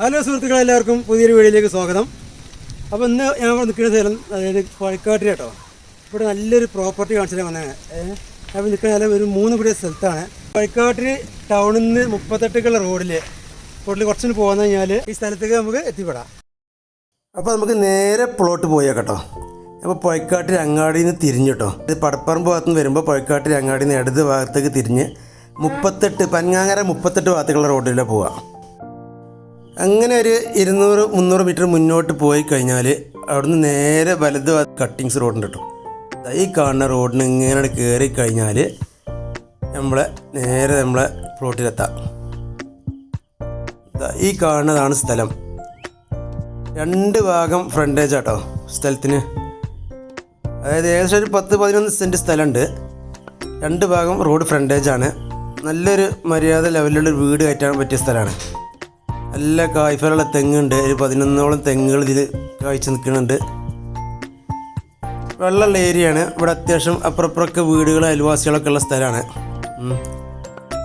Hello സുഹൃത്തുക്കളെ എല്ലാവർക്കും പുതിയൊരു വീഡിയോയിലേക്ക് സ്വാഗതം. അപ്പോൾ ഇന്ന് ഞാൻ നിൽക്കുന്ന സ്ഥലം അതായത് കോഴിക്കാട്ടിൽ കേട്ടോ. ഇവിടെ നല്ലൊരു പ്രോപ്പർട്ടി കാണിച്ചാൽ വന്നത് അപ്പോൾ നിൽക്കുന്ന സ്ഥലം ഒരു മൂന്ന് പുതിയ സ്ഥലത്താണ്. കോഴിക്കാട്ടിൽ ടൗണിൽ നിന്ന് മുപ്പത്തെട്ടുള്ള റോഡിൽ റോഡിൽ കുറച്ചിന് പോകുന്ന കഴിഞ്ഞാൽ ഈ സ്ഥലത്തേക്ക് നമുക്ക് എത്തിപ്പെടാം. അപ്പോൾ നമുക്ക് നേരെ പ്ലോട്ട് പോയാൽ കേട്ടോ. അപ്പോൾ പൊയ്ക്കാട്ടിൽ അങ്ങാടിയിൽ നിന്ന് തിരിഞ്ഞു കേട്ടോ. ഇത് പടപ്പറമ്പ് ഭാഗത്ത് നിന്ന് വരുമ്പോൾ പൊയ്ക്കാട്ടിൽ അങ്ങാടിയിൽ നിന്ന് ഇടത് ഭാഗത്തേക്ക് തിരിഞ്ഞ് മുപ്പത്തെട്ട് പൻങ്ങാങ്ങര മുപ്പത്തെട്ട് ഭാഗത്തേക്കുള്ള റോഡിലാണ് പോവുക അങ്ങനെ ഒരു ഇരുന്നൂറ് മുന്നൂറ് മീറ്റർ മുന്നോട്ട് പോയി കഴിഞ്ഞാൽ അവിടുന്ന് നേരെ വലത് കട്ടിങ്സ് റോഡുണ്ട് കേട്ടോ. ഈ കാണുന്ന റോഡിന് ഇങ്ങനെ കയറി കഴിഞ്ഞാൽ നമ്മളെ നേരെ നമ്മളെ പ്ലോട്ടിലെത്താം ഈ കാണുന്നതാണ് സ്ഥലം. രണ്ട് ഭാഗം ഫ്രണ്ടേജ് ആട്ടോ സ്ഥലത്തിന്. അതായത് ഏകദേശം ഒരു പത്ത് പതിനൊന്ന് സെന്റ് സ്ഥലമുണ്ട്. രണ്ട് ഭാഗം റോഡ് ഫ്രണ്ടേജാണ് നല്ലൊരു മര്യാദ ലെവലിലുള്ള വീട് കയറ്റാൻ പറ്റിയ സ്ഥലമാണ്. നല്ല കായ്ഫലുള്ള തെങ്ങുണ്ട്. ഒരു പതിനൊന്നോളം തെങ്ങുകൾ ഇതിൽ കായ്ച്ച് നിൽക്കുന്നുണ്ട്. വെള്ളമുള്ള ഏരിയയാണ്. ഇവിടെ അത്യാവശ്യം അപ്പുറപ്പുറമൊക്കെ വീടുകൾ അയൽവാസികളൊക്കെ ഉള്ള സ്ഥലമാണ്.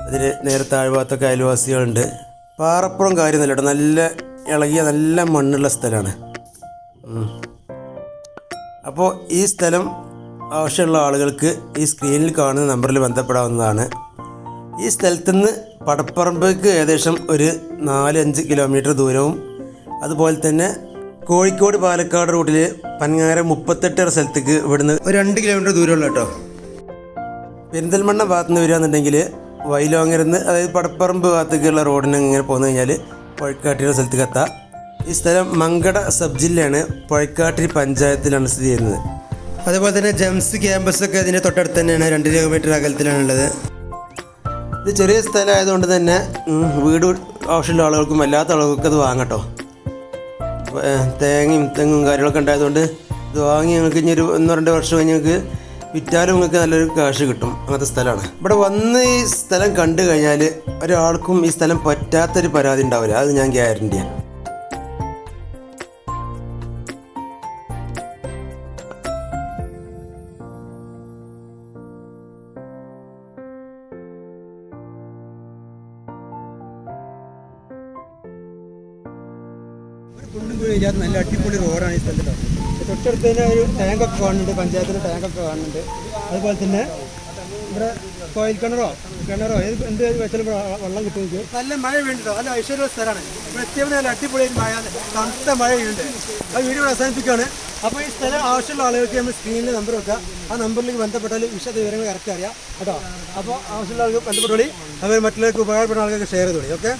അതിൽ നേരെ താഴ്ഭാഗത്തൊക്കെ അയൽവാസികളുണ്ട്. പാറപ്പുറം കാര്യമൊന്നുമില്ല കേട്ടോ. നല്ല ഇളകിയ നല്ല മണ്ണുള്ള സ്ഥലമാണ്. അപ്പോൾ ഈ സ്ഥലം ആവശ്യമുള്ള ആളുകൾക്ക് ഈ സ്ക്രീനിൽ കാണുന്ന നമ്പറിൽ ബന്ധപ്പെടാവുന്നതാണ്. ഈ സ്ഥലത്തുനിന്ന് പടപ്പറമ്പേക്ക് ഏകദേശം ഒരു നാല് അഞ്ച് കിലോമീറ്റർ ദൂരവും അതുപോലെ തന്നെ കോഴിക്കോട് പാലക്കാട് റൂട്ടിൽ പനങ്ങാര മുപ്പത്തെട്ട് സ്ഥലത്തേക്ക് ഇവിടുന്ന് ഒരു രണ്ട് കിലോമീറ്റർ ദൂരമുള്ള കേട്ടോ. പെരിന്തൽമണ്ണ ഭാഗത്ത് നിന്ന് വരികയാണെന്നുണ്ടെങ്കിൽ വൈലോങ്ങരുന്ന് അതായത് പടപ്പറമ്പ് ഭാഗത്തേക്കുള്ള റോഡിന് ഇങ്ങനെ പോന്നു കഴിഞ്ഞാൽ പുഴക്കാട്ടിയുടെ സ്ഥലത്തേക്ക് എത്താം. ഈ സ്ഥലം മങ്കട സബ് ജില്ലയാണ് പുഴക്കാട്ടിരി പഞ്ചായത്തിലാണ് സ്ഥിതി ചെയ്യുന്നത്. അതുപോലെ തന്നെ ജംസ് ക്യാമ്പസൊക്കെ ഇതിന്റെ തൊട്ടടുത്ത് തന്നെയാണ് രണ്ട് കിലോമീറ്റർ അകലത്തിലാണുള്ളത്. ഇത് ചെറിയ സ്ഥലമായതുകൊണ്ട് തന്നെ വീട് ആവശ്യമുള്ള ആളുകൾക്കും അല്ലാത്ത ആളുകൾക്കും അത് വാങ്ങട്ടോ തേങ്ങയും തെങ്ങും കാര്യങ്ങളൊക്കെ ഉണ്ടായതുകൊണ്ട് ഇത് വാങ്ങി ഞങ്ങൾക്ക് ഇനി ഒരു ഒന്നോ രണ്ടോ വർഷം കഴിഞ്ഞ് ഞങ്ങൾക്ക് വിറ്റാലും നിങ്ങൾക്ക് നല്ലൊരു കാശ് കിട്ടും. അങ്ങനത്തെ സ്ഥലമാണ്. ഇവിടെ വന്ന് ഈ സ്ഥലം കണ്ടു കഴിഞ്ഞാൽ ഒരാൾക്കും ഈ സ്ഥലം പറ്റാത്തൊരു പരാതി ഉണ്ടാവില്ല. അത് ഞാൻ ഗ്യാരണ്ടിയാണ് ഇല്ലാത്ത നല്ല അടിപൊളി റോഡാണ് ഈ സ്ഥലത്ത് തൊട്ടടുത്ത് തന്നെ ഒരു ടാങ്കൊക്കെ കാണുന്നുണ്ട് പഞ്ചായത്തിന്റെ ടാങ്കൊക്കെ കാണുന്നുണ്ട്. അതുപോലെ തന്നെ ഇവിടെ കോയിൽ കിണറോ കിണറോ ഏത് എന്ത് വെച്ചാലും വെള്ളം കിട്ടും നല്ല മഴ വേണ്ടിട്ടോ നല്ല ഐശ്വര്യ സ്ഥലമാണ്. ഇവിടെ നല്ല അടിപൊളി മഴ തണുത്ത മഴയുണ്ട് ആ വീഡിയോ അവസാനിപ്പിക്കുകയാണ്. അപ്പോൾ ഈ സ്ഥലം ആവശ്യമുള്ള ആളുകൾക്ക് നമ്മൾ സ്ക്രീനിൽ നമ്പർ വെക്കുക. ആ നമ്പറിലേക്ക് ബന്ധപ്പെട്ടാൽ വിശദ വിവരങ്ങൾ കറക്റ്റ് അറിയാം കേട്ടോ. അപ്പോൾ ആവശ്യമുള്ള ആൾക്ക് ബന്ധപ്പെട്ടോളി. അവർ മറ്റുള്ളവർക്ക് ഉപകാരപ്പെടുന്ന ആളുകൾക്ക് ഷെയർ ചെയ്തോളി. ഓക്കെ